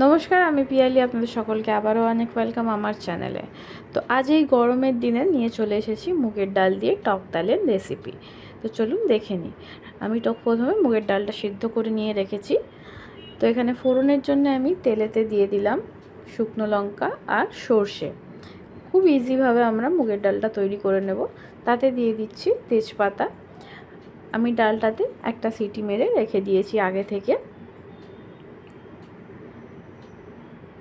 নমস্কার, আমি পিয়ালি, আপনাদের সকলকে আবারও অনেক ওয়েলকাম আমার চ্যানেলে তো আজ এই গরমের দিনে নিয়ে চলে এসেছি মুগের ডাল দিয়ে টক ডালের রেসিপি তো চলুন দেখে নিই। আমি টক প্রথমে মুগের ডালটা সিদ্ধ করে নিয়ে রেখেছি। তো এখানে ফোড়নের জন্য আমি তেলেতে দিয়ে দিলাম শুকনো লঙ্কা আর সর্ষে। খুব ইজিভাবে আমরা মুগের ডালটা তৈরি করে নেব। তাতে দিয়ে দিচ্ছি তেজপাতা। আমি ডালটাতে একটা সিটি মেরে রেখে দিয়েছি আগে থেকে।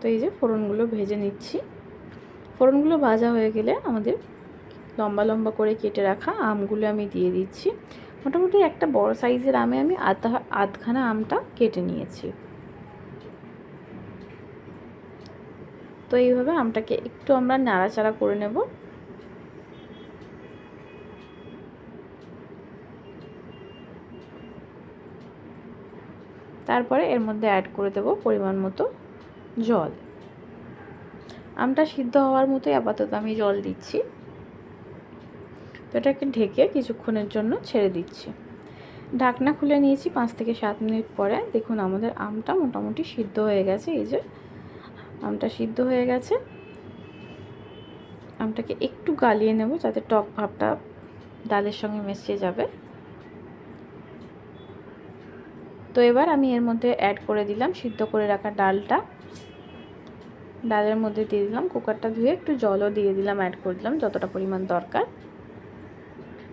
তো এই যে ফোড়নগুলো ভেজে নিচ্ছি। ফোড়নগুলো ভাজা হয়ে গেলে আমাদের লম্বা লম্বা করে কেটে রাখা আমগুলো আমি দিয়ে দিচ্ছি। মোটামুটি একটা বড় সাইজের আমে আমি আধা, আধখানা আমটা কেটে নিয়েছি। তো এইভাবে আমটাকে একটু আমরা নাড়াচাড়া করে নেব। তারপরে এর মধ্যে অ্যাড করে দেব পরিমাণ মতো। জল। আমটা সিদ্ধ হওয়ার মতোই আপাতত আমি জল দিচ্ছি। তো এটাকে ঢেকে কিছুক্ষণের জন্য ছেড়ে দিচ্ছি। ঢাকনা খুলে নিয়েছি পাঁচ থেকে সাত মিনিট পরে। দেখুন, আমাদের আমটা মোটামুটি সিদ্ধ হয়ে গেছে। এই যে আমটা সিদ্ধ হয়ে গেছে। আমটাকে একটু গালিয়ে নেব যাতে টক ভাবটা ডালের সঙ্গে মিশিয়ে যাবে। তো এবার আমি এর মধ্যে অ্যাড করে দিলাম, সিদ্ধ করে রাখা ডালটা। ডালের মধ্যে দিয়ে দিলাম, কুকারটা ধুয়ে একটু জলও দিয়ে দিলাম অ্যাড করে দিলাম, যতটা পরিমাণ দরকার।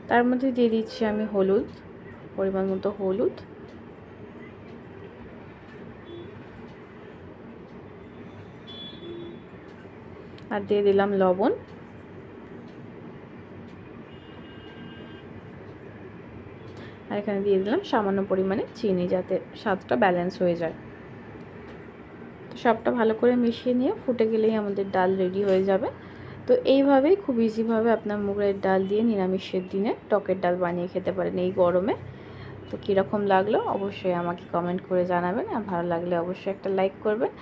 তার মধ্যে দিয়ে দিচ্ছি আমি হলুদ, পরিমাণ মতো হলুদ। আর দিয়ে দিলাম লবণ। আর এখানে দিয়ে দিলাম সামান্য পরিমাণে চিনি যাতে স্বাদটা ব্যালেন্স হয়ে যায়। তো সবটা ভালো করে মিশিয়ে নিয়ে ফুটে গেলেই আমাদের ডাল রেডি হয়ে যাবে। তো এইভাবেই খুব ইজিভাবে আপনার মুগের ডাল দিয়ে নিরামিষের দিনে টকের ডাল বানিয়ে খেতে পারেন এই গরমে। তো কীরকম লাগল অবশ্যই আমাকে কমেন্ট করে জানাবেন আর ভালো লাগলে অবশ্যই একটা লাইক করবেন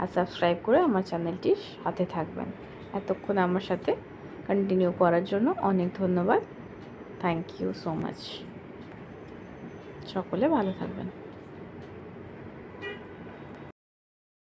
আর সাবস্ক্রাইব করে আমার চ্যানেলটির সাথে থাকবেন। এতক্ষণ আমার সাথে কন্টিনিউ করার জন্য অনেক ধন্যবাদ। থ্যাংক ইউ সো মাচ সকলে ভালো থাকবেন।